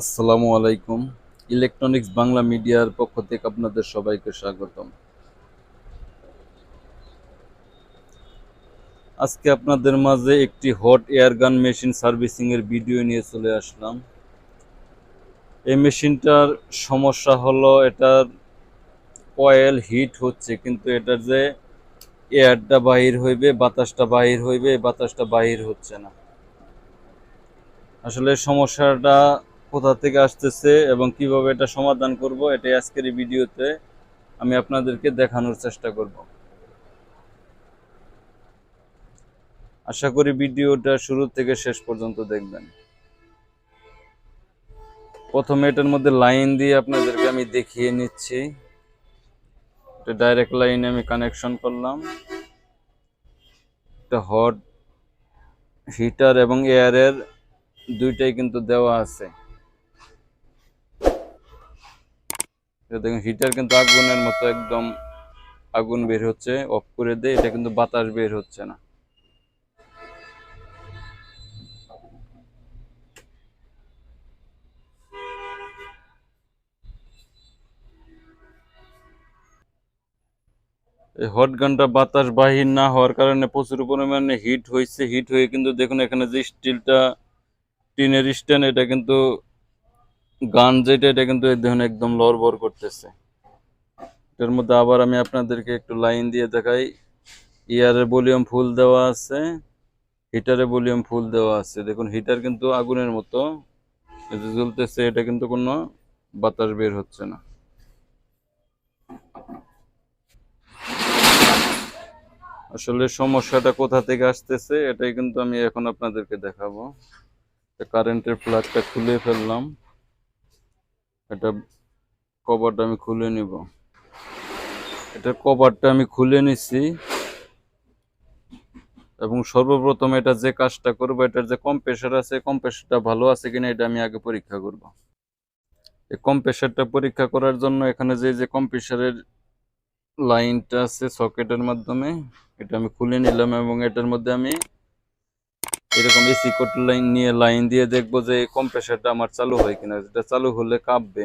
আসসালামু আলাইকুম। ইলেকট্রনিক্স বাংলা মিডিয়ার পক্ষ থেকে আপনাদের সবাইকে স্বাগতম। আজকে আপনাদের মাঝে একটি hot air gun machine servicing এর ভিডিও নিয়ে চলে আসলাম। এই মেশিনটার সমস্যা হলো এটার কয়েল হিট হচ্ছে, কিন্তু এটার যে এয়ারটা বাহির হইবে, বাতাসটা বাহির হইবে, বাতাসটা বাহির হচ্ছে না। আসলে সমস্যাটা কোথা থেকে আসতেছে এবং কীভাবে এটা সমাধান করব এটা আজকের এই ভিডিওতে আমি আপনাদেরকে দেখানোর চেষ্টা করব। আশা করি ভিডিওটা শুরু থেকে শেষ পর্যন্ত দেখবেন। প্রথমে এটার মধ্যে লাইন দিয়ে আপনাদেরকে আমি দেখিয়ে নিচ্ছি। এটা ডাইরেক্ট লাইনে আমি কানেকশন করলাম। এটা হট হিটার এবং এয়ারের দুইটাই কিন্তু দেওয়া আছে। দেখুন হিটার কিন্তু আগুনের মতো একদম আগুন বের হচ্ছে অফ করে দেয়, এটা কিন্তু বাতাস বের হচ্ছে না। হট গানটা বাতাস বাহির না হওয়ার কারণে প্রচুর পরিমাণে হিট হয়েছে হিট হয়ে কিন্তু দেখুন এখানে যে স্টিলটা টিনের স্ট্যান্ড এটা কিন্তু গান যেটা, এটা কিন্তু এই একদম লড়বড় করতেছে। এটার মধ্যে আবার আমি আপনাদেরকে একটু লাইন দিয়ে দেখাই। ইয়ারের ভলিউম ফুল দেওয়া আছে, হিটারে ভলিউম ফুল দেওয়া আছে। দেখুন, হিটার কিন্তু আগুনের মতো। যে জ্বলতেছে, এটা কিন্তু কোনো বাতাস বের হচ্ছে না। আসলে সমস্যাটা কোথা থেকে আসতেছে, এটাই কিন্তু আমি এখন আপনাদেরকে দেখাবো। কারেন্টের প্লাগটা খুলে ফেললাম। এটা কভারটা আমি খুলে নিব। এটার কভারটা আমি খুলে নিছি। এবং সর্বপ্রথম এটা যে কাজটা করব, এটার যে কম্প্রেসার আছে কম্প্রেসারটা ভালো আছে কিনা এটা আমি আগে পরীক্ষা করব। এই কম্প্রেসারটা পরীক্ষা করার জন্য এখানে যে যে কম্প্রেসারের লাইনটা আছে সকেটের মাধ্যমে, এটা আমি খুলে নিলাম এবং এটার মধ্যে আমি এরকম এসি কোট লাইন নিয়ে লাইন দিয়ে দেখব যে কম্প্রেসারটা আমার চালু হয় কিনা। যেটা চালু হলে কাঁপবে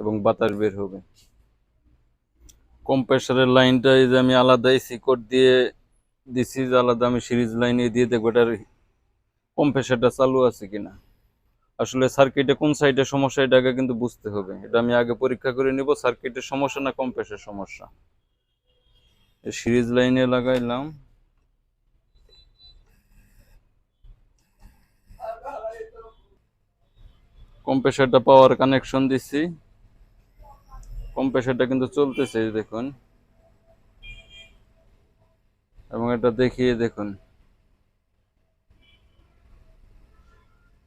এবং বাতাস বের হবে। কম্প্রেসারের লাইনটা এই যে আমি আলাদা এসি কোড দিয়ে দিছি, যে আলাদা আমি সিরিজ লাইনে দিয়ে দেখব এটার কম্প্রেসারটা চালু আছে কিনা। আসলে সার্কিটে কোন সাইডে সমস্যা এটা আগে কিন্তু বুঝতে হবে। এটা আমি আগে পরীক্ষা করে নিব সার্কিটের সমস্যা না কম্প্রেসের সমস্যা। সিরিজ লাইনে লাগাইলাম। কম্প্রেসারটা পাওয়ার কানেকশন দিছি। কম্প্রেসারটা কিন্তু চলতেছে দেখুন। এবং এটা দেখিয়ে দেখুন।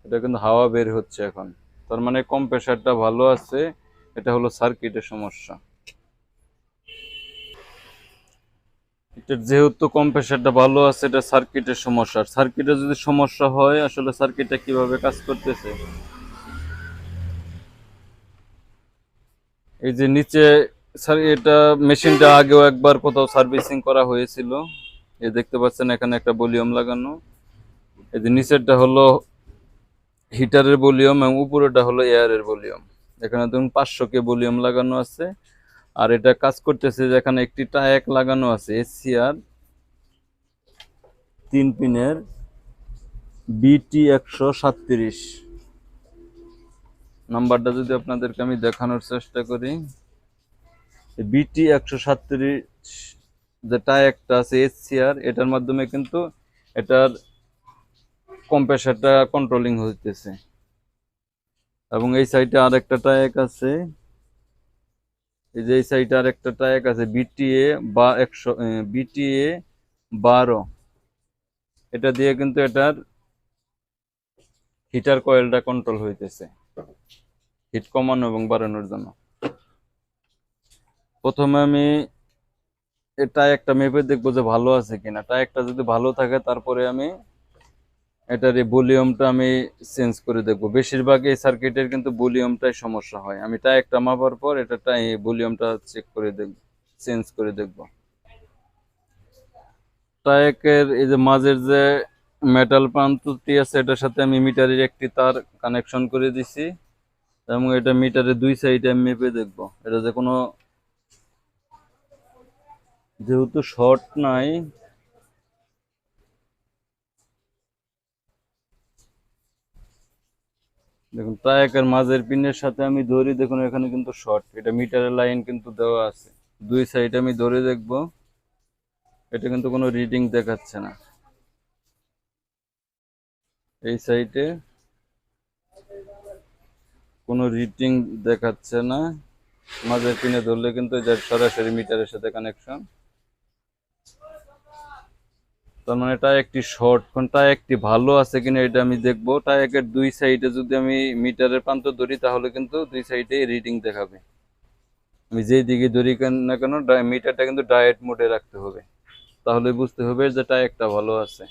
এটা কিন্তু হাওয়া বের হচ্ছে এখন। তার মানে কম্প্রেসারটা ভালো আছে, এটা হলো সার্কিটের সমস্যা। এটা যেহেতু কম্প্রেসারটা ভালো আছে, এটা সার্কিটের সমস্যা। সার্কিটে যদি সমস্যা হয়, আসলে সার্কিটটা কীভাবে কাজ করতেছে? এই যে নিচে, স্যার, এটা মেশিনটা আগেও একবার কোথাও সার্ভিসিং করা হয়েছিল। এ দেখতে পাচ্ছেন, এখানে একটা ভলিউম লাগানো। এই যে নিচেরটা হলো হিটারের ভলিউম এবং উপরেটা হলো এয়ারের ভলিউম। এখানে ধরুন পাঁচশো কে ভলিউম লাগানো আছে। আর এটা কাজ করতেছে যে এখানে একটি টায়াক লাগানো আছে এসিআর তিন পিনের বিটি একশো সাতত্রিশ। নাম্বারটা যদি আপনাদেরকে আমি দেখানোর চেষ্টা করি বিটি একশো সাতত্রিশ যেটা একটা আছে এসিআর এটার মাধ্যমে কিন্তু এটার কম্প্রেসারটা কন্ট্রোলিং হইতেছে। এবং এই সাইডে আর একটা টায়াক আছে। এই যে এই সাইডে আরেকটা টায়াক আছে বিটিএ বা একশো বিটিএ বারো। এটা দিয়ে কিন্তু এটার হিটার কয়েলটা কন্ট্রোল হইতেছে। হিট কমানো এবং বাড়ানোর জন্য। প্রথমে আমি এটা একটা মেপে দেখব যে ভালো আছে কিনা। টায়াকটা যদি ভালো থাকে, তারপরে আমি এটার এই ভলিউমটা আমি চেঞ্জ করে দেখব। বেশিরভাগ এই সার্কিটের কিন্তু ভলিউমটাই সমস্যা হয়। আমি টাই একটা মাপার পর এটা টাই ভলিউমটা চেক করে দেখব চেঞ্জ করে দেখব। টায়াকের এই যে মাঝের যে মেটাল প্রান্তটি আছে, এটার সাথে আমি মিটারের একটি তার কানেকশন করে দিছি। এবং এটা মিটারে দুই সাইডে আমি মেপে দেখব। এটা যে কোনো যেহেতু শর্ট নাই, দেখুন ট্রায়াকের মাঝের পিনের সাথে আমি ধরি, দেখুন, এখানে কিন্তু শর্ট এটা মিটারের লাইন কিন্তু দেওয়া আছে। দুই সাইড আমি ধরে দেখব, এটা কিন্তু কোনো রিডিং দেখাচ্ছে না। এই সাইডে কোনো রিটিং দেখাচ্ছে না। মাঝের পিনে ধরলে কিন্তু সরাসরি মিটারের সাথে কানেকশন তার মানে একটি শর্ট কোনটা একটি ভালো আছে কিনা এটা আমি দেখব। টায়াকের দুই সাইডে যদি আমি মিটারের প্রান্ত ধরি, তাহলে কিন্তু দুই সাইডে রিডিং দেখাবে। আমি যেই দিকে ধরি না কেন মিটারটা কিন্তু ডায়েট মোডে রাখতে হবে। তাহলে বুঝতে হবে যে টায়াকটা ভালো আছে।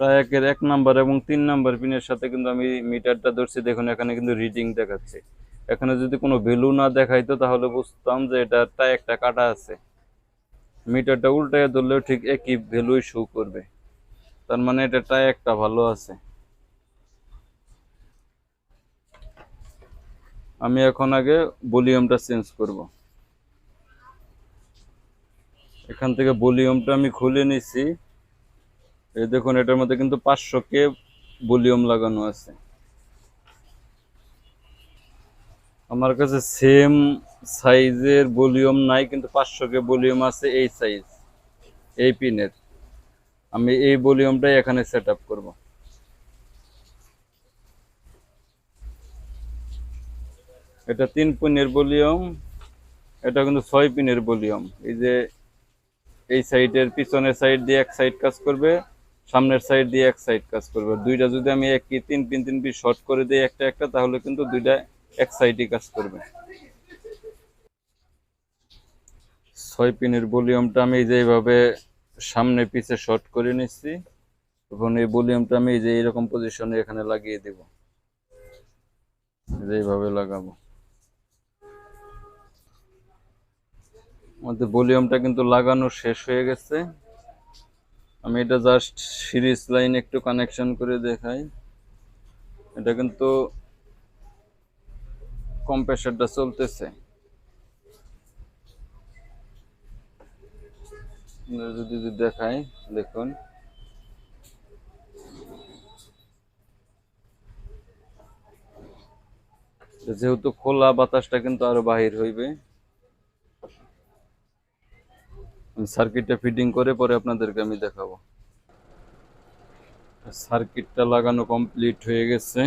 টায়াকের এক নাম্বার এবং তিন নাম্বার পিনের সাথে কিন্তু আমি মিটারটা ধরছি। দেখুন, এখানে কিন্তু রিডিং দেখাচ্ছে। এখানে যদি কোনো ভ্যালু না দেখাইতো তাহলে বুঝতাম যে এটা টায়াকটা কাটা আছে। মিটারটা উল্টায় ধরলেও ঠিক একই ভ্যালুই শো করবে। তার মানে এটা টায়াকটা ভালো আছে। আমি এখন আগে ভলিউমটা চেঞ্জ করব। এখান থেকে ভলিউমটা আমি খুলে নিছি। এই দেখুন, এটার মধ্যে কিন্তু পাঁচশো কে ভলিউম লাগানো আছে। আমার কাছে সেম সাইজের ভলিউম নাই, কিন্তু পাঁচশো কে ভলিউম আছে এই সাইজ, এই পিনের। আমি এই ভলিউমটাই এখানে সেট আপ করব। এটা তিন পিনের ভলিউম, এটা কিন্তু ছয় পিনের ভলিউম। এই যে এই সাইডের পিছনের সাইড দিয়ে এক সাইড কাজ করবে সামনের সাইড দিয়ে এক সাইড কাজ করবে। দুইটা যদি আমি এক কি তিন পিন তিন পিস শর্ট করে দিই একটা একটা, তাহলে কিন্তু দুইটা এক সাইডই কাজ করবে। ছয় পিনের ভলিউমটা আমি এই যে এইভাবে সামনে পিছে শর্ট করে নিচ্ছি এখন এই ভলিউমটা আমি যে এইরকম পজিশনে এখানে লাগিয়ে দেব। এই যে এইভাবে লাগাবো। আমাদের ভলিউমটা কিন্তু লাগানো শেষ হয়ে গেছে। আমি এটা জাস্ট সিরিজ লাইন একটু কানেকশন করে দেখাই। এটা কিন্তু কম্প্রেসারটা চলতেছে। যদি যদি দেখাই, দেখুন। যেহেতু খোলা বাতাসটা কিন্তু আরও বাহির হইবে আমি সার্কিটটা ফিটিং করে পরে আপনাদেরকে আমি দেখাবো। সার্কিটটা লাগানো কমপ্লিট হয়ে গেছে।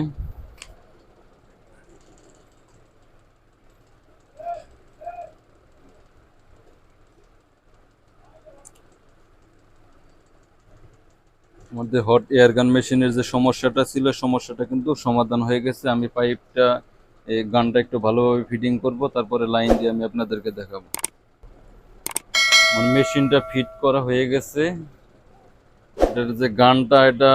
মধ্যে হট এয়ার গান মেশিনের যে সমস্যাটা ছিল, সমস্যাটা কিন্তু সমাধান হয়ে গেছে। আমি পাইপটা এই গানটা একটু ভালোভাবে ফিটিং করব, তারপরে লাইন দিয়ে আমি আপনাদেরকে দেখাবো। মানে মেশিনটা ফিট করা হয়ে গেছে। এটার যে গানটা, এটা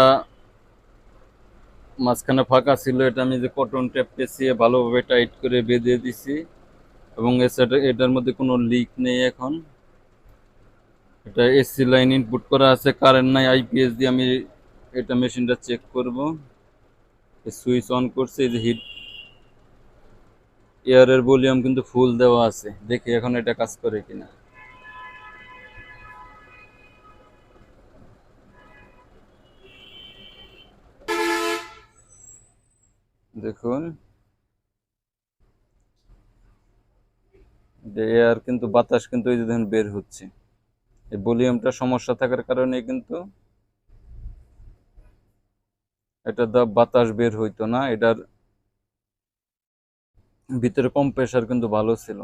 মাঝখানে ফাঁকা ছিল, এটা আমি যে কটন টেপ পেঁচিয়ে ভালোভাবে টাইট করে বেঁধে দিছি। এবং এছাড়া এটার মধ্যে কোনো লিক নেই এখন। এটা এসি লাইন ইনপুট করা আছে কারেন্ট নাই আইপিএস দিয়ে আমি এটা মেশিনটা চেক করব। সুইচ অন করছে, এই যে হিট এয়ারের ভলিউম কিন্তু ফুল দেওয়া আছে। দেখি এখন এটা কাজ করে কিনা। দেখুন। এয়ার কিন্তু, বাতাস কিন্তু এই যে বের হচ্ছে। এই ভলিউমটা সমস্যা থাকার কারণে কিন্তু এটা দা বাতাস বের হইতো না। এটার ভিতরে কম্প্রেসার কিন্তু ভালো ছিল।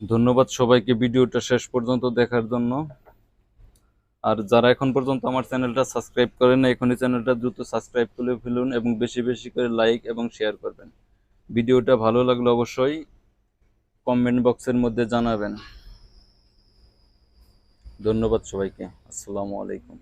ধন্যবাদ সবাইকে ভিডিওটা শেষ পর্যন্ত দেখার জন্য। আর যারা এখন পর্যন্ত আমার চ্যানেলটা সাবস্ক্রাইব করেন না এখনই চ্যানেলটা দ্রুত সাবস্ক্রাইব করে ফেলুন এবং বেশি বেশি করে লাইক এবং শেয়ার করবেন। ভিডিওটা ভালো লাগলে অবশ্যই কমেন্ট বক্সের মধ্যে জানাবেন। ধন্যবাদ সবাইকে। আসসালামু আলাইকুম।